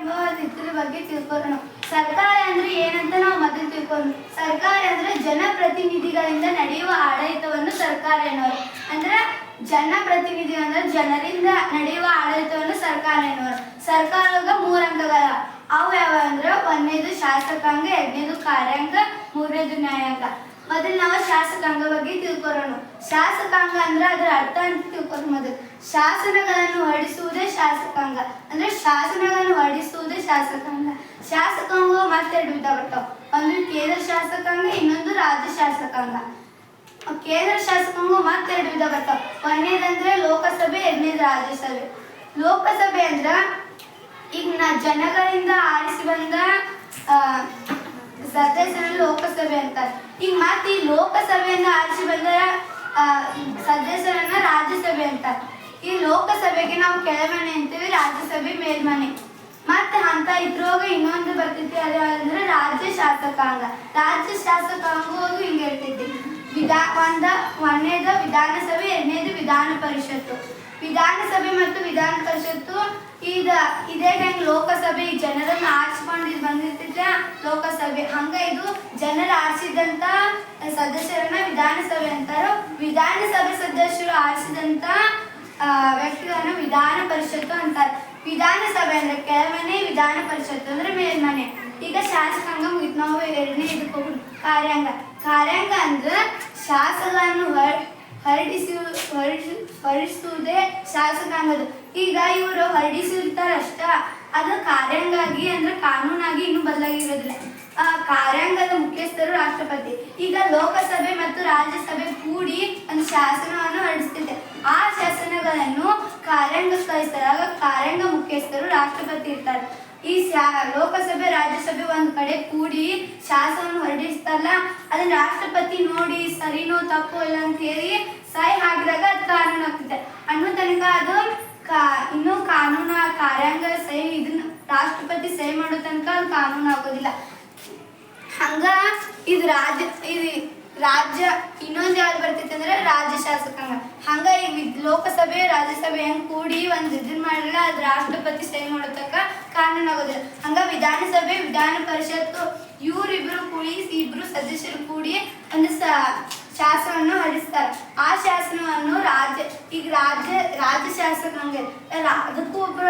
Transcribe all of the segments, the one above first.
ಇದ್ರ ಬಗ್ಗೆ ತಿಳ್ಕೊಳ್ಳೋಣ. ಸರ್ಕಾರ ಅಂದ್ರೆ ಏನಂತ ನಾವು ಮೊದಲು ತಿಳ್ಕೊಂಡು ಸರ್ಕಾರ ಅಂದ್ರೆ ಜನಪ್ರತಿನಿಧಿಗಳಿಂದ ನಡೆಯುವ ಆಡಳಿತವನ್ನು ಸರ್ಕಾರ ಎನ್ನುವರು. ಅಂದ್ರೆ ಜನಪ್ರತಿನಿಧಿ ಅಂದ್ರೆ ಜನರಿಂದ ನಡೆಯುವ ಆಡಳಿತವನ್ನು ಸರ್ಕಾರ ಎನ್ನುವರು. ಸರ್ಕಾರದ ಮೂರು ಅಂಗಗಳ ಅವು ಯಾವ ಅಂದ್ರೆ ಒಂದನೇದು ಶಾಸಕಾಂಗ, ಎರಡನೇದು ಕಾರ್ಯಾಂಗ, ಮೂರನೇದು ನ್ಯಾಯಾಂಗ. ಮೊದಲು ನಾವು ಶಾಸಕಾಂಗ ಬಗ್ಗೆ ತಿಳ್ಕೊಳ್ಳೋಣ ಶಾಸಕಾಂಗ ಅಂದ್ರೆ ಅದರ ಅರ್ಥ ಅಂತ ತಿಳ್ಕೊಳ್ಳೋಣ ಮೊದಲು. ಶಾಸನಗಳನ್ನು ಹೊರಡಿಸುವುದೇ ಶಾಸಕಾಂಗ. ಅಂದ್ರೆ ಶಾಸನಗಳನ್ನು ಹೊರಡಿಸುವುದೇ ಶಾಸಕಾಂಗ. ಶಾಸಕಾಂಗ ಮತ್ತೆರಡು ವಿಧ ಬರ್ತಾವ ಒಂದು ಕೇಂದ್ರ ಶಾಸಕಾಂಗ, ಇನ್ನೊಂದು ರಾಜ್ಯ ಶಾಸಕಾಂಗ. ಕೇಂದ್ರ ಶಾಸಕಾಂಗ ಮತ್ತೆರಡು ವಿಧ ಬರ್ತಾವ ಒಂದನೇದಂದ್ರೆ ಲೋಕಸಭೆ, ಎರಡನೇದು ರಾಜ್ಯಸಭೆ. ಲೋಕಸಭೆ ಅಂದ್ರ ಈಗ ನಾ ಜನಗಳಿಂದ ಆರಿಸಿ ಬಂದ ಸದಸ್ಯರನ್ನು ಲೋಕಸಭೆ ಅಂತಾರೆ. ಈಗ ಮತ್ತೆ ಈ ಲೋಕಸಭೆಯಿಂದ ಆರಿಸಿ ಬಂದರೆ ಸದಸ್ಯರನ್ನ ರಾಜ್ಯಸಭೆ ಅಂತಾರೆ. ಈ ಲೋಕಸಭೆಗೆ ನಾವು ಕೆಳಮನೆ ಅಂತೀವಿ, ರಾಜ್ಯಸಭೆ ಮೇಲ್ಮನೆ. ಮತ್ತೆ ಅಂತ ಇದ್ರೋಗ ಇನ್ನೊಂದು ಬರ್ತೈತಿ ಅದು ಯಾವ್ದಂದ್ರೆ ರಾಜ್ಯ ಶಾಸಕಾಂಗ. ರಾಜ್ಯ ಶಾಸಕಾಂಗ ಹಿಂಗೆ ಇರ್ತೈತಿ. ವಿಧಾ, ಒಂದ, ಒಂದನೇದ ವಿಧಾನಸಭೆ, ಎರಡನೇದು ವಿಧಾನ ಪರಿಷತ್ತು. ವಿಧಾನಸಭೆ ಮತ್ತು ವಿಧಾನ ಪರಿಷತ್ತು ಈಗ ಇದೇ ಟೈಮ್ ಲೋಕಸಭೆ ಜನರನ್ನ ಆರಿಸ್ಕೊಂಡು ಬಂದಿರ್ತಿದ್ರೆ ಲೋಕಸಭೆ, ಹಂಗ ಇದು ಜನರು ಆರಿಸಿದಂತ ಸದಸ್ಯರನ್ನ ವಿಧಾನಸಭೆ ಅಂತಾರೋ, ವಿಧಾನಸಭೆ ಸದಸ್ಯರು ಆರಿಸಿದಂತ ವ್ಯಕ್ತಿಗಳನ್ನು ವಿಧಾನ ಪರಿಷತ್ತು ಅಂತಾರೆ. ವಿಧಾನಸಭೆ ಅಂದ್ರೆ ಕೆಳಮನೆ, ವಿಧಾನ ಪರಿಷತ್ತು ಅಂದ್ರೆ ಮೇಲ್ಮನೆ. ಈಗ ಶಾಸಕಾಂಗ ಮುಗಿತು ನಾವು, ಎರಡನೇ ಇದಕ್ಕೆ ಕಾರ್ಯಾಂಗ. ಕಾರ್ಯಾಂಗ ಅಂದ್ರೆ ಶಾಸಕರನ್ನು ಹೊರ ಹೊರಡಿಸಿ ಹೊರಡಿಸಿ, ಹೊರಡಿಸುವುದೇ ಶಾಸಕಾಂಗದು ಈಗ ಇವರು ಹರಡಿಸಿರ್ತಾರಷ್ಟ. ಅದು ಕಾರ್ಯಾಂಗಾಗಿ ಅಂದ್ರೆ ಕಾನೂನಾಗಿ ಇನ್ನೂ ಬದಲಾಗಿರೋದಿಲ್ಲ. ಆ, ಕಾರ್ಯಾಂಗದ ಮುಖ್ಯಸ್ಥರು ರಾಷ್ಟ್ರಪತಿ. ಈಗ ಲೋಕಸಭೆ ಮತ್ತು ರಾಜ್ಯಸಭೆ ಕೂಡಿ ಒಂದು ಶಾಸನವನ್ನು ಹೊರಡಿಸ್ತಿದೆ. ಆ ಶಾಸನಗಳನ್ನು ಕಾರ್ಯಾಂಗ ಕಳಿಸ್ತಾರೆ ಆಗ ಕಾರ್ಯಾಂಗ ಮುಖ್ಯಸ್ಥರು ರಾಷ್ಟ್ರಪತಿ ಇರ್ತಾರೆ. ಈ ಲೋಕಸಭೆ, ರಾಜ್ಯಸಭೆ ಒಂದ್ ಕಡೆ ಕೂಡಿ ಶಾಸನ ಹೊರಡಿಸ್ತಾರಲ್ಲ, ಅದನ್ನ ರಾಷ್ಟ್ರಪತಿ ನೋಡಿ ಸರಿನೋ ತಪ್ಪೋ ಇಲ್ಲ ಅಂತ ಹೇಳಿ ಸಹಿ ಹಾಕಿದಾಗ ಅದು ಕಾನೂನು ಆಗ್ತದೆ. ಅನ್ನೋ ತನಕ ಅದು ಕಾ, ಇನ್ನೂ ಕಾನೂನು, ಕಾರ್ಯಾಂಗ ಸಹಿ, ಇದನ್ನ ರಾಷ್ಟ್ರಪತಿ ಸಹಿ ಮಾಡೋ ತನಕ ಅದು ಕಾನೂನು ಆಗೋದಿಲ್ಲ. ಹಂಗ ಇದು ರಾಜ್ಯ ಇದು ರಾಜ್ಯ, ಇನ್ನೊಂದು ಯಾವ್ದು ಬರ್ತೈತೆ ಅಂದ್ರೆ ರಾಜ್ಯ ಶಾಸಕಾಂಗ. ಹಂಗ ಈಗ ಲೋಕಸಭೆ, ರಾಜ್ಯಸಭೆ ಹೆಂಗ್ ಕೂಡಿ ಒಂದ್ ಇದನ್ನ ಮಾಡಿಲ್ಲ ಅದು ರಾಷ್ಟ್ರಪತಿ ಸಹಿ ಮಾಡೋ ತನಕ ಕಾನೂನು ಆಗೋದಿಲ್ಲ ಹಂಗ ವಿಧಾನಸಭೆ, ವಿಧಾನ ಪರಿಷತ್ತು, ಇವರಿಬ್ರು ಕೂಡಿ, ಇಬ್ರು ಸದಸ್ಯರು ಕೂಡಿ ಒಂದು ಶಾಸನವನ್ನು ಹರಿಸ್ತಾರೆ ಆ ಶಾಸನವನ್ನು ರಾಜ್ಯ, ಈಗ ರಾಜ್ಯ ರಾಜ್ಯ ಶಾಸನ ಹಂಗೆ ಅದಕ್ಕೂ ಒಬ್ಬರ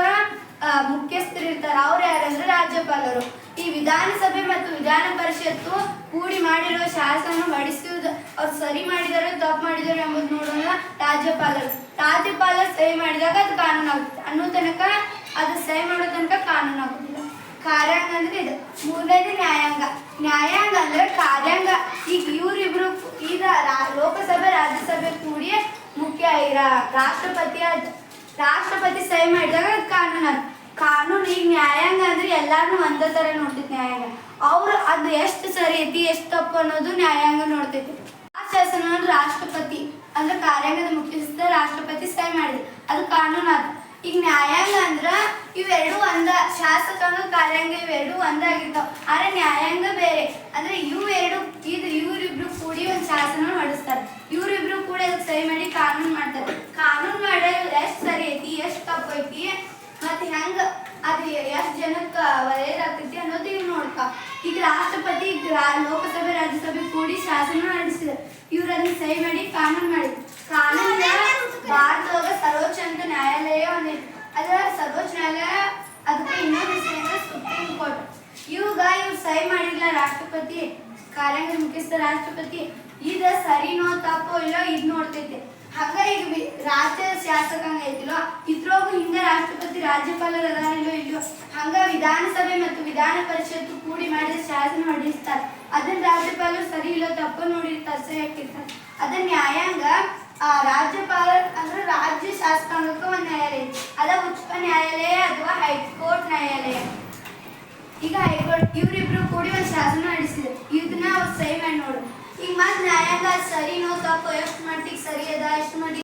ಮುಖ್ಯಸ್ಥರು ಇರ್ತಾರೆ. ಅವ್ರು ಯಾರಂದ್ರೆ ರಾಜ್ಯಪಾಲರು. ಈ ವಿಧಾನಸಭೆ ಮತ್ತು ವಿಧಾನ ಪರಿಷತ್ತು ಕೂಡಿ ಮಾಡಿರೋ ಶಾಸನ ಹೊಡಿಸುವುದು ಅವ್ರು ಸರಿ ಮಾಡಿದಾರೋ, ತಪ್ಪು ಮಾಡಿದಾರೋ ಎಂಬುದು ನೋಡೋಣ ರಾಜ್ಯಪಾಲರು. ರಾಜ್ಯಪಾಲರು ಸರಿ ಮಾಡಿದಾಗ ಅದು ಕಾನೂನಾಗುತ್ತೆ. ಅನ್ನೋ ತನಕ ಅದು ಸಹಿ ಮಾಡೋ ತನಕ ಕಾನೂನು ಆಗೋದಿಲ್ಲ. ಕಾರ್ಯಾಂಗ ಅಂದ್ರೆ ಇದು. ಮೂರನೇದು ನ್ಯಾಯಾಂಗ. ನ್ಯಾಯಾಂಗ ಅಂದ್ರೆ ಕಾರ್ಯಾಂಗ. ಈಗ ಇವರಿಬ್ರು ಈಗ ಲೋಕಸಭೆ, ರಾಜ್ಯಸಭೆ ಕೂಡಿ ಮುಖ್ಯ ರಾಷ್ಟ್ರಪತಿ ರಾಷ್ಟ್ರಪತಿ ಸಹಿ ಮಾಡಿದಾಗ ಅದು ಕಾನೂನು ಅದು ಕಾನೂನು ಈಗ ನ್ಯಾಯಾಂಗ ಅಂದ್ರೆ ಎಲ್ಲಾರನು ಒಂದೇ ತರ ನೋಡ್ತೈತಿ ನ್ಯಾಯಾಂಗ. ಅವ್ರು ಅದು ಎಷ್ಟು ಸರಿ ಐತಿ, ಎಷ್ಟು ತಪ್ಪು ಅನ್ನೋದು ನ್ಯಾಯಾಂಗ ನೋಡ್ತೈತಿ ಆ ಶಾಸನ ರಾಷ್ಟ್ರಪತಿ ಅಂದ್ರೆ ಕಾರ್ಯಾಂಗದ ಮುಖ್ಯಸ್ಥ ರಾಷ್ಟ್ರಪತಿ ಸಹಿ ಮಾಡಿದ್ರು. ಅದು ಕಾನೂನು ಅದು ಈಗ ನ್ಯಾಯಾಂಗ ಅಂದ್ರ ಇವೆರಡು ಒಂದ, ಶಾಸಕಾಂಗ ಕಾರ್ಯಾಂಗ ಇವೆರಡು ಒಂದಾಗಿರ್ತಾವ ಆದ್ರೆ ನ್ಯಾಯಾಂಗ ಬೇರೆ. ಅಂದ್ರೆ ಇವು ಎರಡು, ಇದು ಇವರಿಬ್ರು ಕೂಡಿ ಒಂದು ಶಾಸನ ಹೊರಡಿಸ್ತಾರೆ ಇವರಿಬ್ರು ಕೂಡ ಸಹಿ ಮಾಡಿ ಕಾನೂನು ಮಾಡ್ತಾರೆ. ಕಾನೂನು ಮಾಡೋದು ಎಷ್ಟು ಸರಿ ಐತಿ, ಎಷ್ಟು ತಪ್ಪು ಐತಿ, ಮತ್ತೆ ಹೆಂಗ ಅದು ಎಷ್ಟು ಜನಕ್ಕೆ ಒಳ್ಳೇದಾಗ್ತೈತಿ ಅನ್ನೋದು ಇವ್ ನೋಡ್ಕ ಈಗ ರಾಷ್ಟ್ರಪತಿ ಲೋಕಸಭೆ, ರಾಜ್ಯಸಭೆ ಕೂಡಿ ಶಾಸನ ನಡೆಸಿದ್ರು ಇವ್ರು ಅದನ್ನ ಸಹಿ ಮಾಡಿ ಕಾನೂನು ಮಾಡಿದ್ರು. ಕಾನೂನು ಭಾರತದ ಸರ್ವೋಚ್ಚ ಅಂತ ನ್ಯಾಯಾಲಯ ಒಂದೈತಿ ಅದ್ರ ಸರ್ವೋಚ್ಚ ನ್ಯಾಯಾಲಯ ಅದಕ್ಕೆ ಇನ್ನೊಂದು ಹೆಸರು ಅಂದ್ರೆ ಸುಪ್ರೀಂ ಕೋರ್ಟ್ ಇವಾಗ ಇವ್ರು ಸಹಿ ಮಾಡಿಲ್ಲ ರಾಷ್ಟ್ರಪತಿ, ಕಾರ್ಯಾಂಗ ಮುಖ್ಯಸ್ಥ ರಾಷ್ಟ್ರಪತಿ, ಇದ ಸರಿನೋ ತಪ್ಪೋ ಇಲ್ಲೋ ಇದ್ ನೋಡ್ತೈತಿ. ಹಂಗ ಈಗ ರಾಜ್ಯ ಶಾಸಕಾಂಗ ಐತಿಲ್ಲೋ ಇದ್ರೋಗ ಹಿಂಗ ರಾಷ್ಟ್ರಪತಿ ರಾಜ್ಯಪಾಲರ ಅದಾರ ಇಲ್ಲೋ ಹಂಗ ವಿಧಾನಸಭೆ ಮತ್ತು ವಿಧಾನ ಪರಿಷತ್ತು ಕೂಡಿ ಮಾಡಿದ ಶಾಸನ ಹೊಡಿಸ್ತಾರ ಅದನ್ನ ರಾಜ್ಯಪಾಲರು ಸರಿ ಇಲ್ಲೋ ತಪ್ಪೋ ನೋಡಿರ್ತಾರೆ ಸಹಿ ಹಾಕಿರ್ತಾರ. ನ್ಯಾಯಾಂಗ, ಆ, ರಾಜ್ಯಪಾಲ ಅಂದ್ರೆ ರಾಜ್ಯ ಶಾಸಕಾಂಗಕ್ಕೆ ಒಂದು ನ್ಯಾಯಾಲಯ. ಅದ ಉಚ್ಚ ನ್ಯಾಯಾಲಯ ಅಥವಾ ಹೈಕೋರ್ಟ್ ನ್ಯಾಯಾಲಯ? ಈಗ ಹೈಕೋರ್ಟ್ ಇವರಿಬ್ರು ಕೂಡಿ ಒಂದು ಶಾಸನ ನಡೆಸಿದ್ರು ಇದನ್ನ ಅವ್ರು ಸೈ ಮಾಡಿ ನೋಡು. ಈಗ ಮತ್ತೆ ನ್ಯಾಯಾಂಗ ಸರಿನೋ ತಪ್ಪು ಎಷ್ಟು ಮಟ್ಟಿಗೆ ಸರಿ ಅದ, ಎಷ್ಟು ಮಟ್ಟಿಗೆ